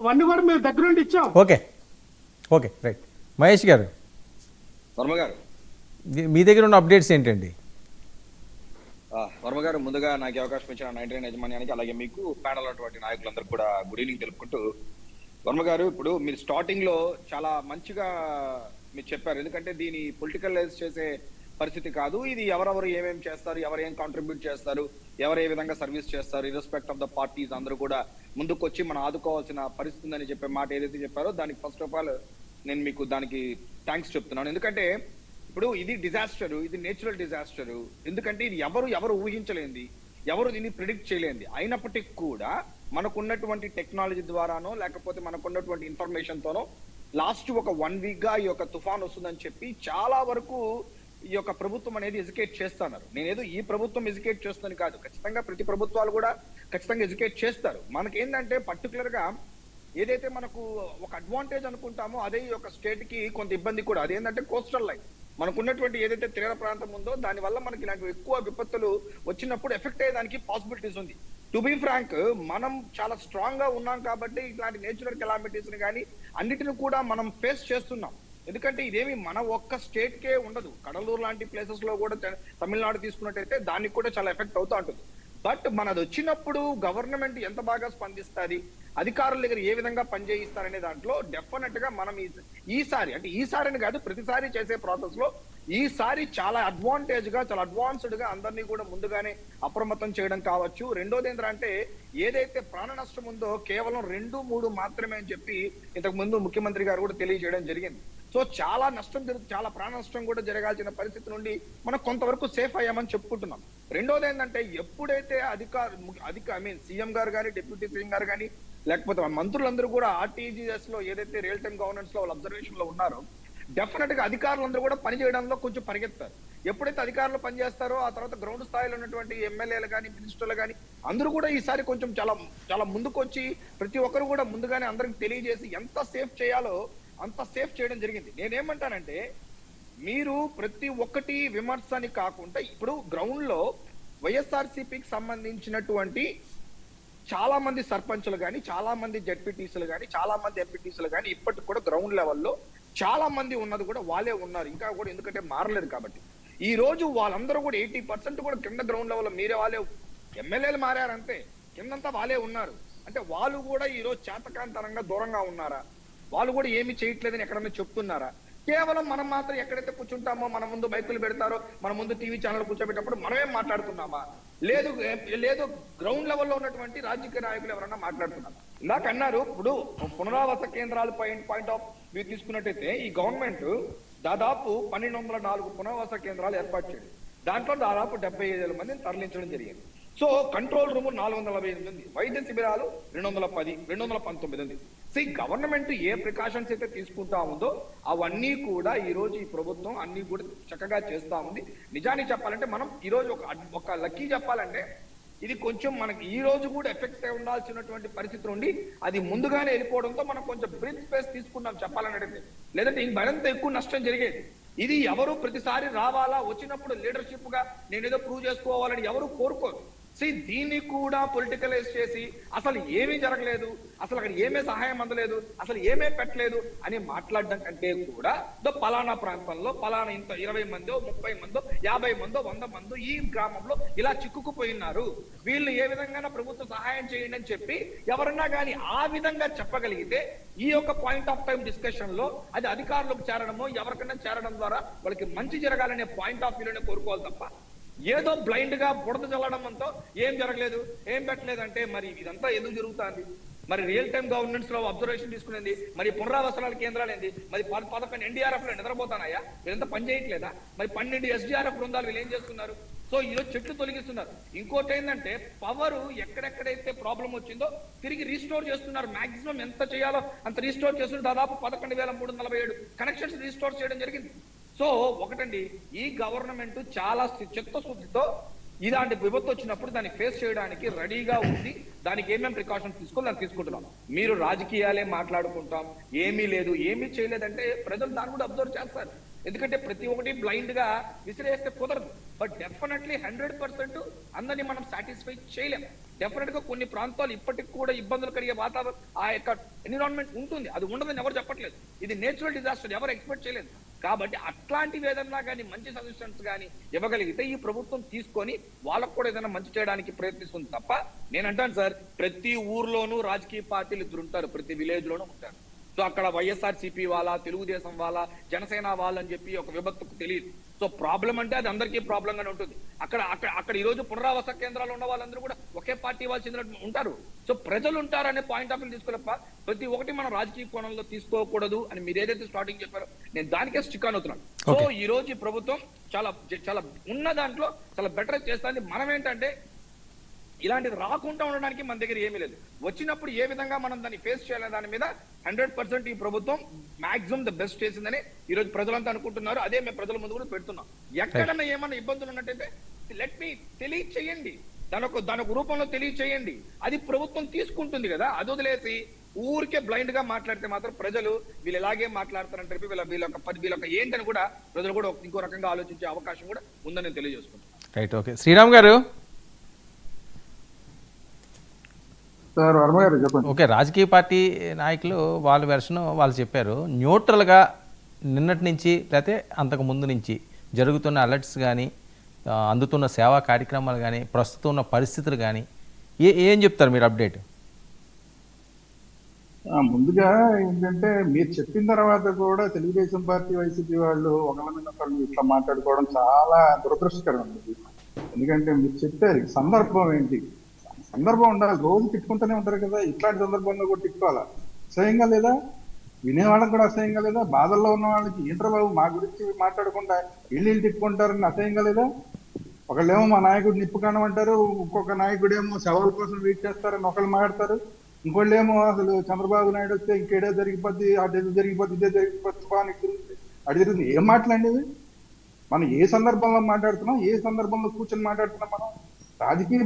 అవన్నీ కూడా మేము దగ్గరుండి ఇచ్చాం. ఓకే. Okay right. మహేష్ గారు. వర్మ గారు. మీ- దగ్గర ఉన్న అప్డేట్స్ ఏంటండి? వర్మ గారు ముందుగా నాకు అవకాశం ఇచ్చిన నైన్టీ నైన్ యజమాన్యానికి అలాగే మీకు ప్యానల్ అటువంటి నాయకులందరూ కూడా గుడ్ ఈవినింగ్ తెలుపుకుంటూ వర్మ గారు ఇప్పుడు మీరు స్టార్టింగ్లో చాలా మంచిగా మీరు చెప్పారు. ఎందుకంటే దీని పొలిటికలైజ్ చేసే పరిస్థితి కాదు. ఇది ఎవరెవరు ఏమేమి చేస్తారు ఎవరు ఏం కాంట్రిబ్యూట్ చేస్తారు ఎవరు ఏ విధంగా సర్వీస్ చేస్తారు ఇర్రెస్పెక్ట్ ఆఫ్ ద పార్టీస్ అందరూ కూడా ముందుకు వచ్చి మనం ఆదుకోవాల్సిన పరిస్థితి ఉందని చెప్పే మాట ఏదైతే చెప్పారో దానికి ఫస్ట్ ఆఫ్ ఆల్ నేను మీకు దానికి థ్యాంక్స్ చెప్తున్నాను. ఎందుకంటే ఇప్పుడు ఇది డిజాస్టర్ ఇది నేచురల్ డిజాస్టర్ ఎందుకంటే ఇది ఎవరు ఎవరు ఊహించలేంది ఎవరు దీన్ని ప్రిడిక్ట్ చేయలేంది. అయినప్పటికీ కూడా మనకున్నటువంటి టెక్నాలజీ ద్వారానో లేకపోతే మనకున్నటువంటి ఇన్ఫర్మేషన్తోనో లాస్ట్ ఒక వన్ వీక్గా ఈ యొక్క తుఫాన్ వస్తుందని చెప్పి చాలా వరకు ఈ యొక్క ప్రభుత్వం అనేది ఎడ్యుకేట్ చేస్తున్నారు. నేనేదో ఈ ప్రభుత్వం ఎడ్యుకేట్ చేస్తుంది కాదు. ఖచ్చితంగా ప్రతి ప్రభుత్వాలు కూడా ఖచ్చితంగా ఎడ్యుకేట్ చేస్తారు. మనకేంటంటే పర్టికులర్గా ఏదైతే మనకు ఒక అడ్వాంటేజ్ అనుకుంటామో అదే ఈ యొక్క స్టేట్కి కొంత ఇబ్బంది కూడా. అదేంటంటే కోస్టల్ లైన్. మనకున్నటువంటి ఏదైతే తీర ప్రాంతం ఉందో దాని వల్ల మనకి ఇలాంటి ఎక్కువ విపత్తులు వచ్చినప్పుడు ఎఫెక్ట్ అయ్యేదానికి పాసిబిలిటీస్ ఉంది. టు బి ఫ్రాంక్ మనం చాలా స్ట్రాంగ్గా ఉన్నాం కాబట్టి ఇట్లాంటి నేచురల్ కెలామిటీస్ని కానీ అన్నిటిని కూడా మనం ఫేస్ చేస్తున్నాం. ఎందుకంటే ఇదేమి మన ఒక్క స్టేట్ కే ఉండదు. కడలూరు లాంటి ప్లేసెస్లో కూడా తమిళనాడు తీసుకున్నట్టయితే దానికి కూడా చాలా ఎఫెక్ట్ అవుతూ ఉంటుంది. బట్ మనది వచ్చినప్పుడు గవర్నమెంట్ ఎంత బాగా స్పందిస్తుంది? అధికారుల దగ్గర ఏ విధంగా పనిచేయిస్తారనే దాంట్లో డెఫినెట్గా మనం ఈ- ఈసారి అంటే ఈసారి అని కాదు ప్రతిసారి చేసే ప్రాసెస్లో ఈసారి చాలా అడ్వాంటేజ్గా చాలా అడ్వాన్స్డ్గా అందరినీ కూడా ముందుగానే అప్రమత్తం చేయడం కావచ్చు. రెండోది ఏంటంటే ఏదైతే ప్రాణ నష్టం ఉందో కేవలం రెండు మూడు మాత్రమే అని చెప్పి ఇంతకు ముందు ముఖ్యమంత్రి గారు కూడా తెలియజేయడం జరిగింది. సో చాలా నష్టం జరుగుతుంది చాలా ప్రాణ నష్టం కూడా జరగాల్సిన పరిస్థితి నుండి మనం కొంతవరకు సేఫ్ అయ్యామని చెప్పుకుంటున్నాం. రెండోది ఏంటంటే ఎప్పుడైతే అధికార అధిక ఐ మీన్ సీఎం గారు కానీ డిప్యూటీ సీఎం గారు కానీ లేకపోతే మంత్రులందరూ కూడా ఆర్టీజీఎస్లో ఏదైతే రియల్ టైం గవర్నెన్స్లో వాళ్ళు అబ్జర్వేషన్లో ఉన్నారో డెఫినెట్గా అధికారులందరూ కూడా పని చేయడంలో కొంచెం పరిగెత్తారు. ఎప్పుడైతే అధికారులు పనిచేస్తారో ఆ తర్వాత గ్రౌండ్ స్థాయిలో ఉన్నటువంటి ఎమ్మెల్యేలు కానీ మినిస్టర్లు కానీ అందరూ కూడా ఈసారి కొంచెం చాలా చాలా ముందుకొచ్చి ప్రతి ఒక్కరు కూడా ముందుగానే అందరికి తెలియజేసి ఎంత సేఫ్ చేయాలో అంత సేఫ్ చేయడం జరిగింది. నేనేమంటానంటే మీరు ప్రతి ఒక్కటి విమర్శని కాకుండా ఇప్పుడు గ్రౌండ్లో వైఎస్ఆర్సీపీకి సంబంధించినటువంటి చాలా మంది సర్పంచ్లు కానీ చాలా మంది జడ్పీటీసీలు కానీ చాలా మంది ఎంపీటీసీలు కానీ ఇప్పటికి కూడా గ్రౌండ్ లెవెల్లో చాలా మంది ఉన్నది కూడా వాళ్ళే ఉన్నారు. ఇంకా కూడా ఎందుకంటే మారలేదు కాబట్టి. ఈ రోజు వాళ్ళందరూ కూడా ఎయిటీ పర్సెంట్ కూడా కింద గ్రౌండ్ లెవెల్లో మీరే వాళ్ళే ఎమ్మెల్యేలు మారారంతే. కిందంతా వాళ్ళే ఉన్నారు. అంటే వాళ్ళు కూడా ఈ రోజు చేతకాంతరంగా దూరంగా ఉన్నారా? వాళ్ళు కూడా ఏమి చేయట్లేదని ఎక్కడన్నా చెప్తున్నారా? కేవలం మనం మాత్రం ఎక్కడైతే కూర్చుంటామో మన ముందు బైకులు పెడతారో మన ముందు టీవీ ఛానల్ కూర్చోబెట్టినప్పుడు మనమే మాట్లాడుతున్నామా? లేదు లేదు గ్రౌండ్ లెవెల్లో ఉన్నటువంటి రాజకీయ నాయకులు ఎవరన్నా మాట్లాడుతున్నారు? ఇందాక అన్నారు ఇప్పుడు పునరావాస కేంద్రాలు పాయింట్ పాయింట్ ఆఫ్ వ్యూ తీసుకున్నట్టయితే ఈ గవర్నమెంట్ దాదాపు పన్నెండు వందల నాలుగు పునరావాస కేంద్రాలు ఏర్పాటు చేయడం దాంట్లో దాదాపు డెబ్బై ఐదు వేల మందిని తరలించడం జరిగింది. సో కంట్రోల్ రూమ్ నాలుగు వందల నలభై ఎనిమిది ఉంది. వైద్య శిబిరాలు రెండు వందల పది రెండు వందల పంతొమ్మిది ఉంది. సో ఈ గవర్నమెంట్ ఏ ప్రికాషన్స్ అయితే తీసుకుంటా ఉందో అవన్నీ కూడా ఈ రోజు ఈ ప్రభుత్వం అన్ని కూడా చక్కగా చేస్తా ఉంది. నిజానికి చెప్పాలంటే మనం ఈ రోజు ఒక ఒక లక్కీ చెప్పాలంటే ఇది కొంచెం మనకి ఈ రోజు కూడా ఎఫెక్ట్ అయి ఉండాల్సినటువంటి పరిస్థితి ఉండి అది ముందుగానే వెళ్ళిపోవడంతో మనం కొంచెం బ్రీత్ స్పేస్ తీసుకున్నాం చెప్పాలని అడిగితే. లేదంటే ఇంక మరింత ఎక్కువ నష్టం జరిగేది. ఇది ఎవరు ప్రతిసారి రావాలా? వచ్చినప్పుడు లీడర్షిప్గా నేనేదో ప్రూవ్ చేసుకోవాలని ఎవరు కోరుకోరు. See, దీన్ని కూడా పొలిటికలైజ్ చేసి అసలు ఏమీ జరగలేదు అసలు అక్కడ ఏమీ సహాయం అందలేదు అసలు ఏమీ పెట్టలేదు అని మాట్లాడడం కంటే కూడా దో పలానా ప్రాంతంలో పలానా ఇంత ఇరవై మందో ముప్పై మందో యాభై మందో వంద మందో ఈ గ్రామంలో ఇలా చిక్కుకుపోయినారు. వీళ్ళు ఏ విధంగా ప్రభుత్వం సహాయం చేయండి అని చెప్పి ఎవరన్నా కానీ ఆ విధంగా చెప్పగలిగితే ఈ యొక్క పాయింట్ ఆఫ్ టైం డిస్కషన్లో అది అధికారులకు చేరడమో ఎవరికైనా చేరడం ద్వారా వాళ్ళకి మంచి జరగాలనే పాయింట్ ఆఫ్ వ్యూలోనే కోరుకోవాలి తప్ప ఏదో బ్లైండ్గా బుడద చల్లడం అంతా ఏం జరగలేదు ఏం పెట్టలేదు అంటే మరి ఇదంతా ఎందుకు జరుగుతుంది? మరి రియల్ టైం గవర్నెన్స్లో అబ్జర్వేషన్ తీసుకునేది మరి పునరావాసనాల కేంద్రాలు ఏంది? మరి పద- పదకొండు ఎన్డీఆర్ఎఫ్లో నిద్రపోతానయ్యా వీళ్ళంతా పని చేయట్లేదా? మరి పన్నెండు ఎస్డీఆర్ఎఫ్ బృందాలు వీళ్ళు ఏం చేస్తున్నారు? సో ఈరోజు చెట్లు తొలగిస్తున్నారు. ఇంకోటి ఏంటంటే పవర్ ఎక్కడెక్కడైతే ప్రాబ్లం వచ్చిందో తిరిగి రీస్టోర్ చేస్తున్నారు. మాక్సిమం ఎంత చేయాలో అంత రీస్టోర్ చేస్తున్నారు. దాదాపు పదకొండు వేల మూడు వందల నలభై ఏడు. కనెక్షన్స్ రీస్టోర్ చేయడం జరిగింది. సో ఒకటండి ఈ గవర్నమెంట్ చాలా చిత్తశుద్ధితో ఇలాంటి విపత్తు వచ్చినప్పుడు దాన్ని ఫేస్ చేయడానికి రెడీగా ఉంది. దానికి ఏమేమి ప్రికాషన్స్ తీసుకోవాలి దాన్ని తీసుకుంటున్నాం. మీరు రాజకీయాలే మాట్లాడుకుంటాం. ఏమీ లేదు. ఏమీ చేయలేదంటే ప్రజలు దాన్ని కూడా అబ్జర్వ్ చేస్తారు. ఎందుకంటే ప్రతి ఒక్కటి బ్లైండ్గా విసిరేస్తే కుదరదు. బట్ డెఫినెట్లీ హండ్రెడ్ పర్సెంట్ అందరినీ మనం సాటిస్ఫై చేయలేం. డెఫినెట్గా కొన్ని ప్రాంతాలు ఇప్పటికి కూడా ఇబ్బందులు కలిగే వాతావరణం ఆ యొక్క ఎన్విరాన్మెంట్ ఉంటుంది. అది ఉండదని ఎవరు చెప్పట్లేదు. ఇది నేచురల్ డిజాస్టర్ ఎవరు ఎక్స్పెక్ట్ చేయలేదు. కాబట్టి అట్లాంటివి ఏదన్నా కానీ మంచి సజెషన్స్ కానీ ఇవ్వగలిగితే ఈ ప్రభుత్వం తీసుకొని వాళ్ళకు కూడా ఏదైనా మంచి చేయడానికి ప్రయత్నిస్తుంది తప్ప నేను అంటాను సార్ ప్రతి ఊర్లోనూ రాజకీయ పార్టీలు ఇద్దరు ఉంటారు ప్రతి విలేజ్ లోనూ ఉంటారు. సో అక్కడ వైఎస్ఆర్ సిపి వాళ్ళ తెలుగుదేశం వాళ్ళ జనసేన వాళ్ళ అని చెప్పి ఒక విభక్తకు తెలియదు. సో ప్రాబ్లం అంటే అది అందరికీ ప్రాబ్లం గానే ఉంటుంది. అక్కడ అక్కడ అక్కడ ఈ రోజు పునరావాస కేంద్రాలు ఉన్న వాళ్ళందరూ కూడా ఒకే పార్టీ వాళ్ళు చెందినట్టు ఉంటారు. సో ప్రజలు ఉంటారు అనే పాయింట్ ఆఫ్ వ్యూ తీసుకోలేప్ప ప్రతి ఒక్కటి మనం రాజకీయ కోణంలో తీసుకోకూడదు అని మీరు ఏదైతే స్టార్టింగ్ చెప్పారో నేను దానికే స్టిక్ అవుతున్నాను. సో. ఈ రోజు ప్రభుత్వం చాలా చాలా ఉన్న దాంట్లో చాలా బెటర్ చేస్తుంది. మనం ఏంటంటే ఇలాంటిది రాకుండా ఉండడానికి మన దగ్గర ఏమీ లేదు. వచ్చినప్పుడు ఏ విధంగా మనం దాన్ని ఫేస్ చేయాలనే దాని మీద హండ్రెడ్ పర్సెంట్ ఈ ప్రభుత్వం మాక్సిమం ద బెస్ట్ చేసిందని ఈ రోజు ప్రజలంతా అనుకుంటున్నారు. అదే మేము ప్రజల ముందు కూడా పెడుతున్నాం. ఎక్కడన్నా ఏమన్నా ఇబ్బందులు ఉన్నట్టయితే లెట్ మీ తెలియచేయండి. దానొక దానొక రూపంలో తెలియచేయండి. అది ప్రభుత్వం తీసుకుంటుంది కదా అది వదిలేసి ఊరికే బ్లైండ్గా మాట్లాడితే మాత్రం ప్రజలు వీళ్ళు ఎలాగే మాట్లాడతారని చెప్పి వీళ్ళ వీళ్ళొక పది వీళ్ళొక ఏంటని కూడా ప్రజలు కూడా ఇంకో రకంగా ఆలోచించే అవకాశం కూడా ఉందని నేను తెలియజేసుకుంటున్నాను. రైట్ ఓకే శ్రీరామ్ గారు? సార్ వర్మ గారు చెప్పండి. ఓకే రాజకీయ పార్టీ నాయకులు వాళ్ళ వెర్షన్ వాళ్ళు చెప్పారు. న్యూట్రల్గా నిన్నటి నుంచి లేకపోతే అంతకు ముందు నుంచి జరుగుతున్న అలర్ట్స్ కానీ అందుతున్న సేవా కార్యక్రమాలు కానీ ప్రస్తుతం ఉన్న పరిస్థితులు కానీ ఏ ఏం చెప్తారు మీరు అప్డేట్? ముందుగా ఏంటంటే మీరు చెప్పిన తర్వాత కూడా తెలుగుదేశం పార్టీ వైసీపీ వాళ్ళు ఒకళ్ళ మీద ఒకళ్ళు ఇట్లా మాట్లాడుకోవడం చాలా దురదృష్టకరం ఎందుకంటే మీరు చెప్పారు సందర్భం ఏంటి? సందర్భం ఉండాలి. రోజు తిట్టుకుంటూనే ఉంటారు కదా. ఇట్లాంటి సందర్భంలో కూడా తిట్టుకోవాలా? అసహ్యంగా లేదా? వినేవాళ్ళకి కూడా అసహ్యంగా లేదా? బాధల్లో ఉన్న వాళ్ళకి ఏంటో బాబు మా గురించి మాట్లాడకుండా ఇల్లు తిట్టుకుంటారని అసహ్యంగా లేదా? ఒకళ్ళేమో మా నాయకుడు నిప్పు కానమంటారు ఇంకొక నాయకుడేమో సవాల్ కోసం వెయిట్ చేస్తారని ఒకళ్ళు మాట్లాడతారు. ఇంకోళ్ళేమో అసలు చంద్రబాబు నాయుడు వస్తే ఇంకేడే జరిగిపోద్ది అటు జరిగిపోద్ది ఇదే జరిగిపోద్ది బాగుంది తిరుగుతుంది జరుగుతుంది ఏం మాట్లాడేది? మనం ఏ సందర్భంలో మాట్లాడుతున్నాం? ఏ సందర్భంలో కూర్చొని మాట్లాడుతున్నాం మనం? రాజకీయ